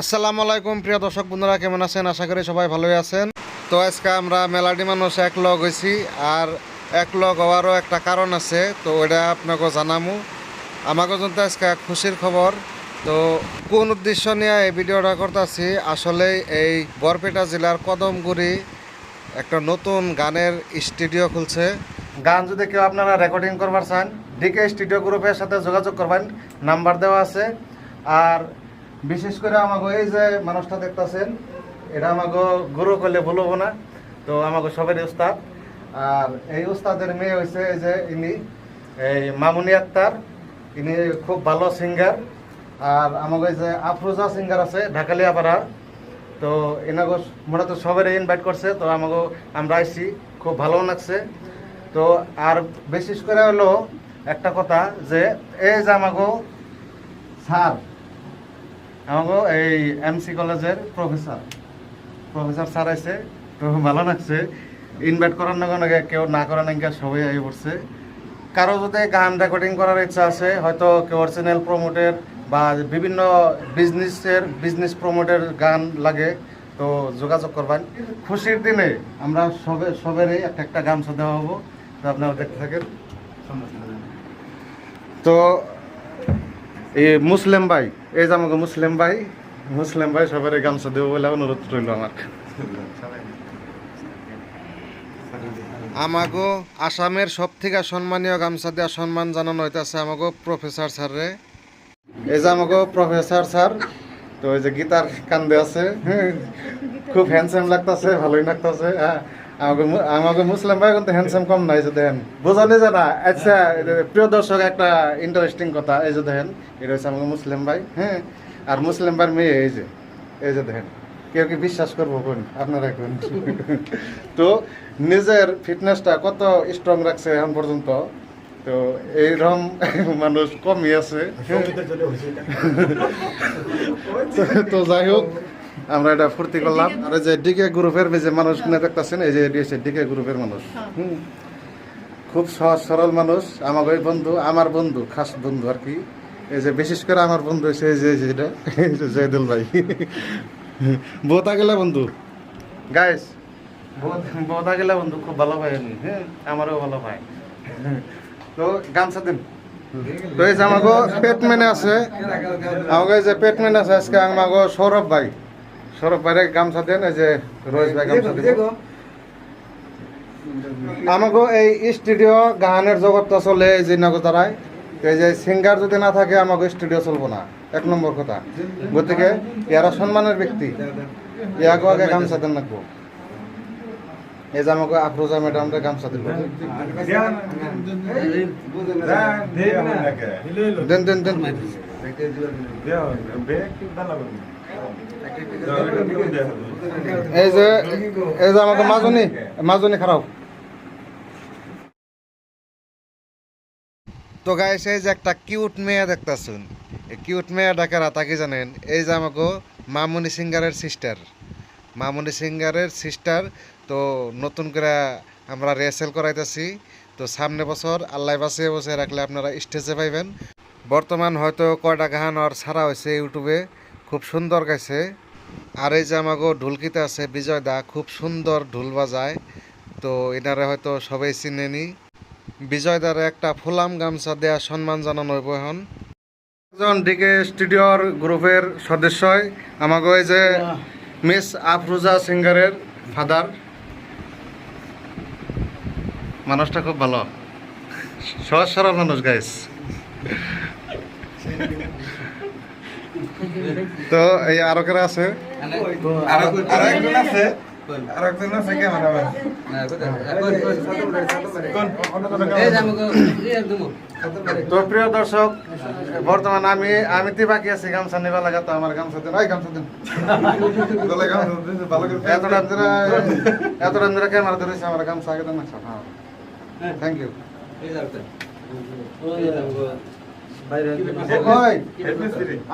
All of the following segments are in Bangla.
আসসালামু আলাইকুম, প্রিয় দর্শক বন্ধুরা, কেমন আছেন? আশা করি সবাই ভালোই আছেন। তো আজকে আমরা মেলাডি মানুষ এক লগ হয়েছি, আর এক লগ হওয়ারও একটা কারণ আছে, তো ওটা আপনাকে জানামু। আমাকে জন্য আজকে খুশির খবর, তো কোন উদ্দেশ্য নিয়ে এই ভিডিওটা করতেছি? আসলে এই বরপেটা জেলার কদমগুড়ি একটা নতুন গানের স্টুডিও খুলছে। গান যদি কেউ আপনারা রেকর্ডিং করবার চান, ডিকে স্টুডিও গ্রুপের সাথে যোগাযোগ করবেন, নাম্বার দেওয়া আছে। আর বিশেষ করে আমাকে এই যে মানুষটা দেখতেছেন, এটা আমাকে গুরু করলে বলব না। তো আমাকে সবেরই উস্তাদ। আর এই উস্তাদের মেয়ে হয়েছে এই যে ইনি, এই মামুনি আক্তার। ইনি খুব ভালো সিঙ্গার আর আমাকে যে আফরোজা সিঙ্গার আছে, ঢাকালিয়াপাড়া। তো এনাকে এনাগো মূলত সবাই ইনভাইট করছে, তো আমাকে আমরা আইসি খুব ভালো লাগছে। তো আর বিশেষ করে হলো একটা কথা যে, এই যে আমাকে স্যার আমাকে এই এমসি কলেজের প্রফেসর। প্রফেসর স্যার আছে তো ভালো লাগছে। ইনভাইট করার না কোনো কেউ না করার নাকি সবাই আই পড়ছে। কারও যদি গান রেকর্ডিং করার ইচ্ছা আছে হয়তো কেউ চ্যানেল প্রমোটের বা বিভিন্ন বিজনেসের বিজনেস প্রমোটের গান লাগে তো যোগাযোগ করবেন। খুশির দিনে আমরা সবে সবেরই একটা একটা গামছা দেওয়া হব তো আপনারা দেখতে থাকেন। তো এই মুসলিম ভাই এই যে আমাকে মুসলিম ভাই মুসলিম ভাই সবার গামছা দেবো বলে অনুরোধ রইল আমার। আমাগো আসামের সব থেকে সম্মানীয় গামছা দেওয়া সম্মান জানানো হইতেছে আমাগো প্রফেসর স্যাররে। এই যে আমাগো প্রফেসর স্যার তো ওই যে গীতার কান্দে আছে হ্যাঁ, খুব হ্যান্ডসাম লাগতাছে ভালোই লাগতাছে হ্যাঁ। আমাকে মুসলিম ভাই কিন্তু হ্যান্ডসাম কম নাই যে দেখেন। বোঝানি যে না আচ্ছা প্রিয় দর্শক একটা ইন্টারেস্টিং কথা এই যে দেখেন এটা হচ্ছে আমাকে মুসলিম ভাই হ্যাঁ? আর মুসলিম ভাইয়ের মেয়ে এই যে এই যে দেখেন কেউ কি বিশ্বাস করব কোন আপনারা কোন তো নিজের ফিটনেসটা কত স্ট্রং রাখছে এখন পর্যন্ত? তো এইরকম মানুষ কমই আছে তো- তো যাই হোক আমরা এটা ফুর্তি করলাম। আর যে ডিকে গ্রুপের যে মানুষ দেখতেছেন এই যে হচ্ছে ডিকে গ্রুপের মানুষ। হুম। খুব সহজ সরল মানুষ আমার ওই বন্ধু আমার বন্ধু খাস বন্ধু আর কি। এই যে বিশেষ করে আমার বন্ধু হচ্ছে এই যে এটা। জয়দুল ভাই। বোতা গেলে বন্ধু। গাইস বোতা গেলে বন্ধু খুব ভালো ভাই আমি। হ্যাঁ আমারও ভালো ভাই। তো গামছা দিন। তো এই যে আমাকে পেটম্যানে আছে আমাকে যে পেটম্যান আছে আজকে আমাকে সৌরভ ভাই। সৌরভ ভাইরে গামছা দেন এই যে রোহিত ভাই গামছা দিন আমাকে এই স্টুডিও গানের জগৎটা চলে এই যে নগতারায় এই যে সিঙ্গার যদি না থাকে আমাকে স্টুডিও চলবো না এক নম্বর কথা গতিকে এরা সম্মানের ব্যক্তি ইয়াকে আগে গামছা দেন রাখব এই যে আমাকে আফরোজা ম্যাডামকে গামছা দিল দেন দেন দেন এই যে তো গাইস এই যে একটা কিউট মেয়ে দেখতেছুন। কিউট মেয়ে ডাকার তাকে জানেন? এই যে আমাকে মামুনি সিঙ্গারের সিস্টার মামুনি সিঙ্গারের সিস্টার তো নতুন করে আমরা রিহার্সেল করাইতেছি। তো সামনে বছর আল্লাহ বাঁচিয়ে বসে রাখলে আপনারা স্টেজে পাইবেন। বর্তমান হয়তো কয়টা গান আর ছাড়া হয়েছে ইউটিউবে, খুব সুন্দর গাইছে। আর এই যে আমাকে ঢুলকিতে আছে বিজয় দা, খুব সুন্দর ঢুল বাজায়। তো এনারা হয়তো সবাই চিনেনি বিজয় দার একটা ফুলাম গামছা দেয়া সম্মান জানানো হইব এখন। একজন ডিকে স্টুডিওর গ্রুপের সদস্যই আমাকে এই যে মিস আফরুজা সিঙ্গারের ফাদার। মানুষটা খুব ভালো। সহজ সরল মানুষ গাইস তো এই আরও কেরা আছে? আরেকজন আছে? আরেকজন আছে ক্যামেরাম্যান। তো প্রিয় দর্শক বর্তমান আমি আমি তি বাকি আছি গামছা নিবা লাগা তো আমার গামছা দিন। ওই গামছা দিন। দলে গান শুনতেছে, ভালো করে এত রাত ধরে ক্যামেরা ধরেছে আমার গামছা আগে দেন না হ্যাঁ। Thank you.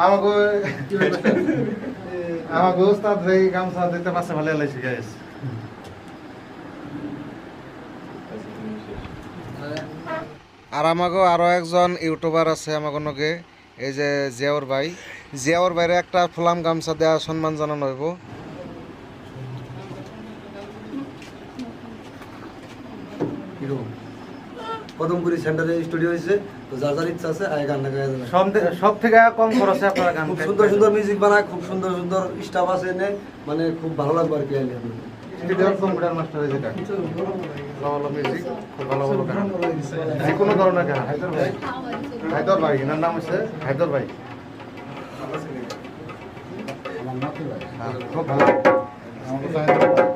আমাকে আমাকে উস্তাদ একজন ইউটিউবার আছে আমাকে এই যে জিয়াউর ভাই। জিয়াউর বাইরে একটা ফুলাম গামছা দেওয়া সম্মান জানানো হইব। কদমপুরি সেন্টারে স্টুডিও হয়েছে তো যার যার ইচ্ছা আছে আয় গান গায়ে দেবে সব থেকে কম খরচে আপনারা গান খুব সুন্দর সুন্দর মিউজিক বানায় খুব সুন্দর সুন্দর স্টাফ আছে এনে মানে খুব ভালো লাগবে আর কি আইলে কম্পিউটার মাস্টার যেটা ভালো ভালো মিউজিক খুব ভালো ভালো গান যে কোনো ধরনের গান হায়দর ভাই হায়দর ভাই এনার নাম হচ্ছে হায়দর ভাই হ্যাঁ, খুব ভালো আমাকে হায়দর ভাই।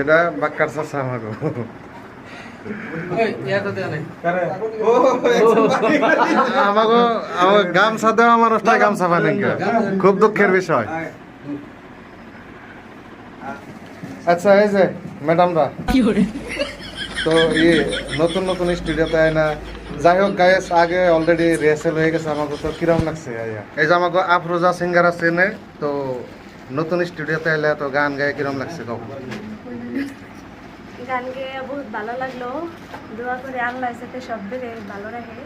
এটা বাক্কার আমাকে আমার গামছা দেওয়া মানুষটা গামছা পানেন খুব দুঃখের বিষয় আচ্ছা এই যে ম্যাডামরা তো ইয়ে নতুন নতুন স্টুডিওতে আয় না যাই হোক গায়েস আগে অলরেডি রিহার্সেল হয়ে গেছে আমাকে তো কিরম লাগছে? এই যে আমাকে আফরোজা সিঙ্গার আছে তো নতুন স্টুডিওতে এলে তো গান গায়ে কিরম লাগছে কখন গান গেয়ে বহুত ভালো লাগল। দোয়া করে আল্লাহ সাথে সব দিকে ভালো রাখে।